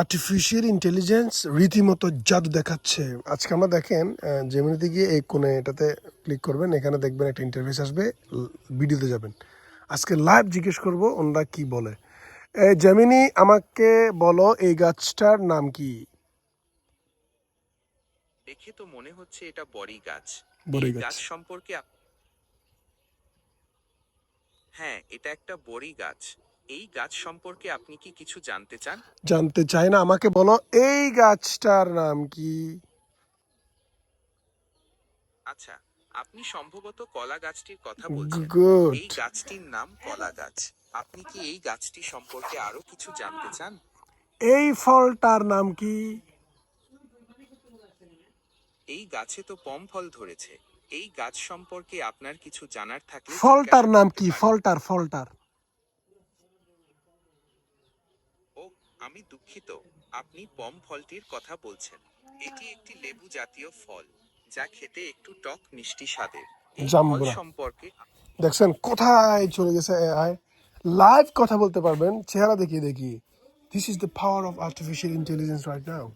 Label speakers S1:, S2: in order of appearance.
S1: Artificial intelligence রীতিমতো জাদু দেখাচ্ছে। আজকে আমরা দেখেন জেমিনিতে গিয়ে এই কোণে এটাতে ক্লিক করবেন এখানে দেখবেন একটা ইন্টারফেস আসবে ভিডিওতে যাবেন। আজকে লাইভ জিজ্ঞেস করব ওনারা কি বলে। জেমিনি আমাকে বলো এই গাছটার নাম কি?
S2: দেখে তো মনে হচ্ছে এটা বড়ি গাছ।
S1: বড়ি গাছ।
S2: গাছ সম্পর্কে হ্যাঁ এটা একটা বড়ি গাছ। এই গাছ সম্পর্কে আপনি কি কিছু জানতে চান?
S1: জানতে চাই না আমাকে বলো এই গাছটার নাম কি?
S2: আচ্ছা আপনি সম্ভবত কলা গাছটির কথা বলছেন। এই গাছটির নাম কলা গাছ। আপনি কি এই গাছটি সম্পর্কে আরও কিছু জানতে চান?
S1: এই ফলটার নাম কি?
S2: এই গাছে তো পম ফল ধরেছে। এই গাছ সম্পর্কে আপনার কিছু জানার থাকলে
S1: ফলটার নাম কি? ফলটার ফলটার।
S2: আমি দুঃখিত আপনি পম ফলটির কথা বলছেন। এটি একটি লেবু জাতীয় ফল যা খেতে একটু টক মিষ্টি স্বাদের। এই ফল
S1: জাম্বুরা।
S2: সম্পর্কে
S1: দেখছেন কোথায় চলে গেছে এআই? লাইভ কথা বলতে পারবেন চেহারা দেখিয়ে দেখি। This is the power of artificial intelligence right now